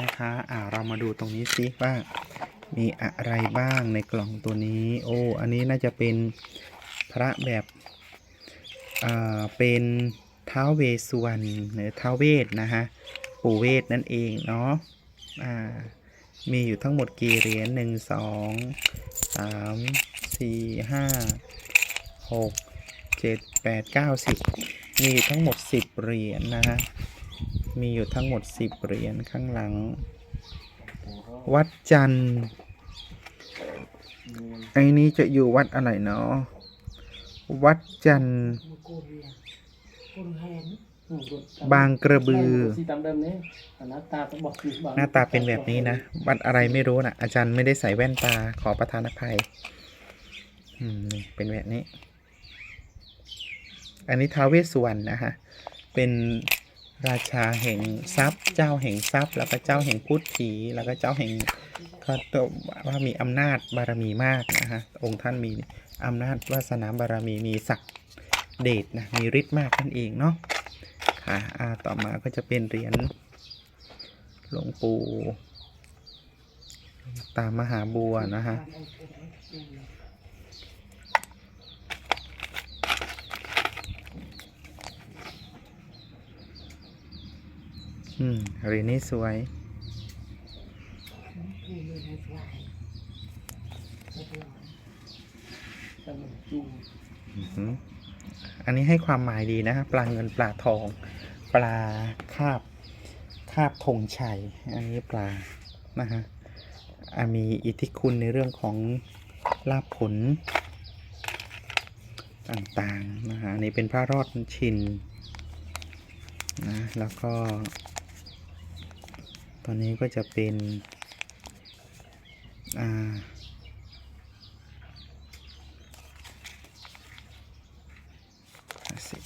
นะคะอ่าเรามาดูตรงนี้ซิว่ามีอะไรบ้างในกล่องตัวนี้ โอ้ อันนี้น่าจะเป็นพระแบบอ่าเป็นท้าวเวสุวรรณหรือท้าวเวสนะฮะปู่เวสนั่นเองเนาะอ่ามีอยู่ทั้งหมดกี่เหรียญหนึ่งสองสามสี่ห้าหกเจ็ดแปดเก้าสิบมีทั้งหมดสิบเหรียญนะฮะ มีอยู่ทั้งหมดสิบเหรียญข้างหลัง วัดจันทร์ไอ้นี้จะอยู่วัดอะไรเนาะวัดจันทร์บางกระบือสีตามเดิมนี้หน้าตาต้องบอกอยู่บ้งหน้าตาเป็นแบบนี้นะ วัดอะไรไม่รู้นะอาจารย์ไม่ได้ใส่แว่นตาขอประทานอภัยอืมนี่เป็นแบบนี้ อันนี้ท้าวเวสสุวรรณนะฮะ เป็น ราชาแห่งทรัพย์ เจ้าแห่งทรัพย์ แล้วก็เจ้าแห่งพุทธีแล้วก็เจ้าแห่งก็ตัวว่ามีอำนาจบารมีมากนะฮะองค์ท่านมีอำนาจวาสนาบารมีมีศักดิ์เดชนะมีฤทธิ์มากนั่นเองเนาะค่ะอ่าต่อมาก็จะเป็นเหรียญหลวงปู่ตามมหาบัวนะฮะ อืมเหรียญนี้สวย อันนี้ให้ความหมายดีนะฮะปลาเงินปลาทอง ปลาคาบคาบธงชัย อันนี้ปลานะฮะมีอิทธิคุณในเรื่องของลาภผลต่างๆนะฮะอันนี้เป็นพระรอดชินนะแล้วก็ ตอนนี้ก็จะเป็นอ่าสิบ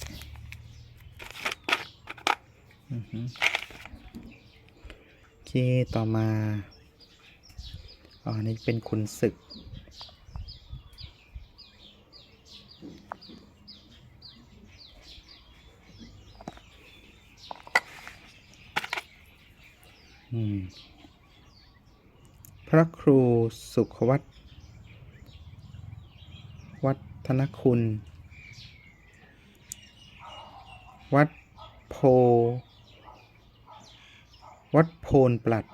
อือฮึโอเค ต่อมา อ๋อ นี่เป็นคุณศึก พระครูสุขวัตวัฒนคุณ วัดโพ วัดโพนปลัด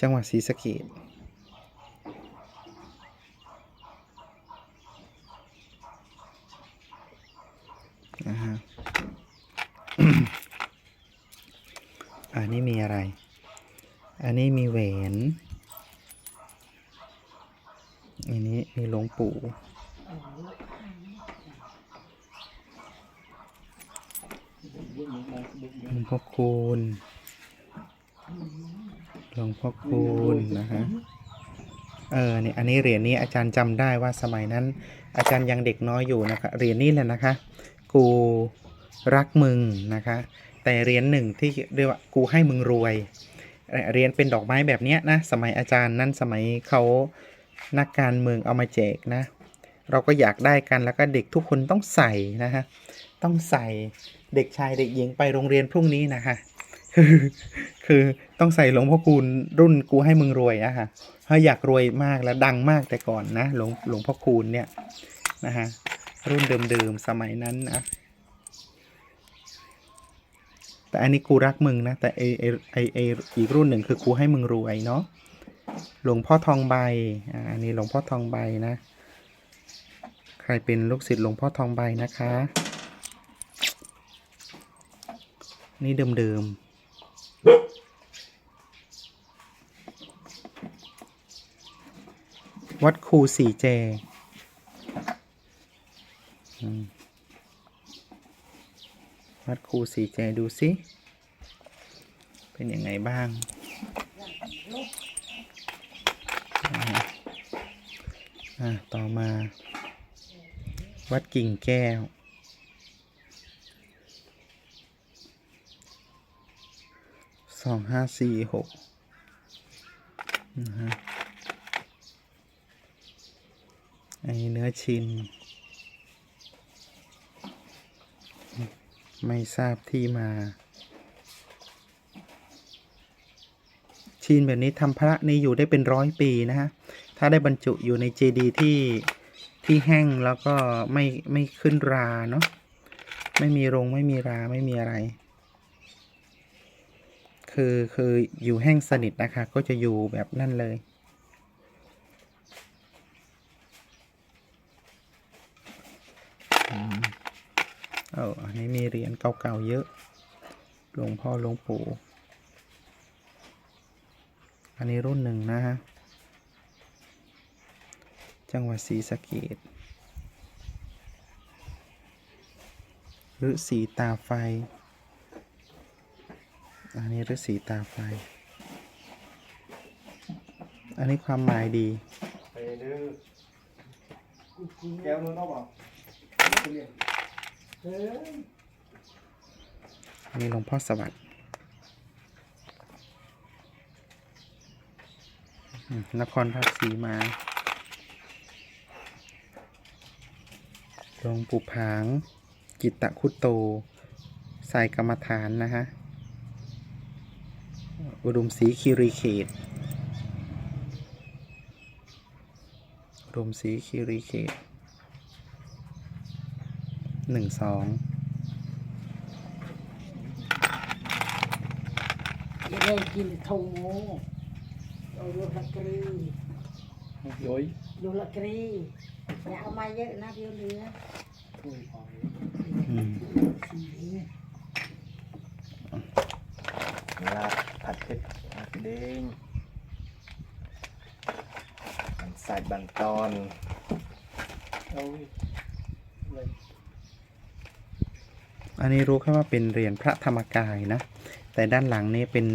จังหวัดศรีสะเกษนะฮะ อันนี้มีอะไร อันนี้มีแหวน อันนี้มีหลวงปู่หลวงพ่อคูณหลวงพ่อคูณนะฮะ เออเนี่ยอันนี้เหรียญนี้อาจารย์จำได้ว่าสมัยนั้น อาจารย์ยังเด็กน้อยอยู่นะคะ เหรียญนี้แหละนะคะ กูรักมึงนะคะ แต่เหรียญหนึ่งที่เรียกว่ากูให้มึงรวยเหรียญเป็นดอกไม้แบบนี้นะ สมัยอาจารย์นั้นสมัยเขานักการเมืองเอามาแจกนะ เราก็อยากได้กันแล้วก็เด็กทุกคนต้องใส่นะฮะต้องใส่เด็กชายเด็กหญิงไปโรงเรียนพรุ่งนี้นะฮะคือคือต้องใส่หลวงพ่อคูณรุ่นกูให้มึงรวยนะฮะเพราะอยากรวยมากและดังมากแต่ก่อนนะหลวงหลวงพ่อคูณเนี่ยนะฮะรุ่นเดิมๆสมัยนั้นนะ แต่อันนี้กูรักมึงนะ แต่ไอไอไอไออีกรุ่นหนึ่งคือกูให้มึงรวยเนาะหลวงพ่อทองใบอ่าอันนี้หลวงพ่อทองใบนะ ใครเป็นลูกศิษย์หลวงพ่อทองใบนะคะ นี่เดิมๆวัดครูสีแจอืม วัดครูสีแจดูสิ เป็นยังไงบ้างอ่าต่อมา วัดกิ่งแก้ว สองห้าสี่หกนะฮะอันนี้เนื้อชิ้น ไม่ทราบที่มา ชีนแบบนี้ทำพระนี่อยู่ได้เป็นร้อยปีนะฮะ ถ้าได้บรรจุอยู่ในเจดีย์ที่ที่แห้งแล้วก็ไม่ไม่ขึ้นราเนาะ ไม่มีรงไม่มีราไม่มีอะไร คือคืออยู่แห้งสนิทนะคะ ก็จะอยู่แบบนั่นเลย อออันนี้มีเหรียญเก่าๆเยอะ หลวงพ่อหลวงปู่ อันนี้รุ่นหนึ่งนะฮะ จังหวัดศรีสะเกดหรือสีตาไฟ อันนี้ฤาษีตาไฟ อันนี้ความหมายดีไปเด้อแก้วนู้นเอาเปล่าไปเรีย นเฮ้ยอันนี้หลวงพ่อสวัสดิ์นครราชสีมา หลวงปู่ผาง กิตตะคุโต ใส่กรรมฐานนะฮะ อุดมศรีคีรีเขต อุดมศรีคีรีเขต หนึ่งสองจะได้กินทงโง่เอาลูกละกรีโย้ยลูกละกรีอย่าเอามาเยอะนะเดี๋ยวเหลือถ้วยพออืมสีนี้ลาผัดเผ็ดผัดเด้งมันใส่บันตอนเอาเลย อันนี้รู้แค่ว่าเป็นเหรียญพระธรรมกายนะ แต่ด้านหลังนี่เป็น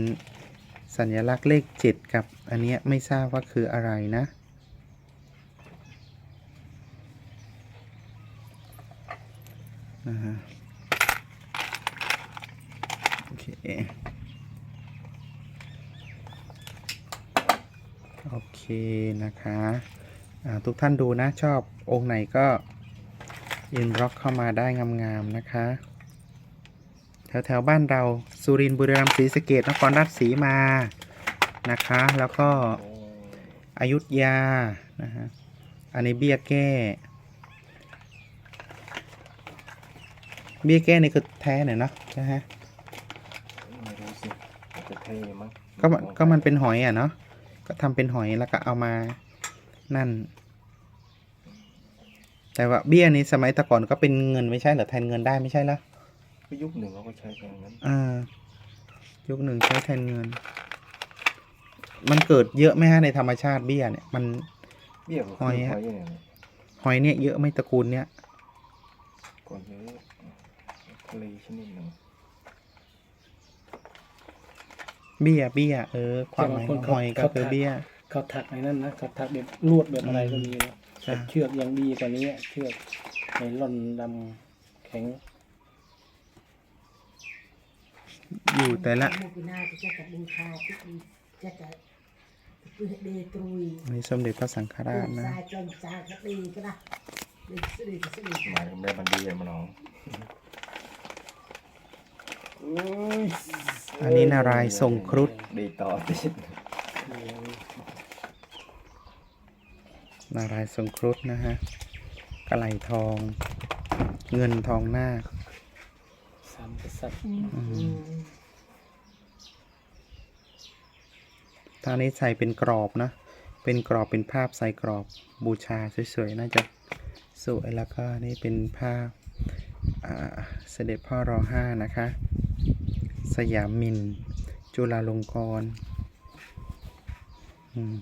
สัญลักษณ์เลขเจ็ดกับ อันนี้ไม่ทราบว่าคืออะไรนะ นะฮะโอเคโอเคนะคะทุกท่านดูนะชอบองค์ไหนก็อินบล็อกเข้ามาได้งามๆนะคะ แถวๆบ้านเราสุรินทร์บุรีรัมย์ศรีสะเกดนครราชสีมานะคะ แล้วก็โอ้อยุธยานะฮะอันนี้เบี้ยแก้ เบี้ยแก้นี่คือแท้หน่อยเนาะนะฮะไม่รู้สิอาจจะเท่มั้งก็มันก็มันเป็นหอยอะเนาะก็ทำเป็นหอยแล้วก็เอามานั่น แต่ว่าเบี้ยนี้สมัยแต่ก่อนก็เป็นเงินไม่ใช่เหรอแทนเงินได้ไม่ใช่เหรอ ก็ยุคหนึ่งเขาก็ใช้อย่างนั้นอ่า ยุคหนึ่งใช้แทนเงิน มันเกิดเยอะไหมฮะในธรรมชาติเบี้ยเนี่ยมัน เบี้ยก็หอยคืออะหอยเนี่ยหอยเนี่ยเยอะไหม่ตระกูลเนี่ยก่อนเยอะทะเลชนิดหนึ่งเบี้ยเบี้ยเออ ความหมายของหอยก็คือเบี้ย เขาถักในนั้นนะเขาถักแบบลวดแบบอะไรก็มีนะใช่แต่เชือกยังดีกว่านี้เชือกในล่อนดำแข็ง อยู่แต่ละมุกินาก็จะกระบูชาที่จะกระเพื่อเดตรุยอันนี้สมเด็จพระสังฆราชนะสายจังสายกระดีก็นะดีสิดีสิดีหมายถึงแม่บันดีอะมันน้องอันนี้นารายณ์ทรงครุฑดีต่อติดนารายณ์ทรงครุฑนะฮะกระไหลทอง เงินทองหน้าคสามกษัตริย์ อืม ทางนี้ใส่เป็นกรอบนะ เป็นกรอบเป็นภาพใส่กรอบบูชาสวยๆน่าจะสวยแล้วก็นี่เป็นภาพอ่าเสด็จพ่อรอห้านะคะ สยามมิน จุฬาลงกรณ์อืม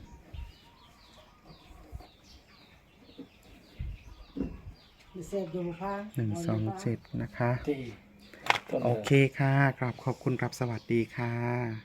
มีเศษอยู่พังหนึ่งสองเจ็ดนะคะที่ต้นโอเคค่ะ กราบขอบคุณครับสวัสดีค่ะ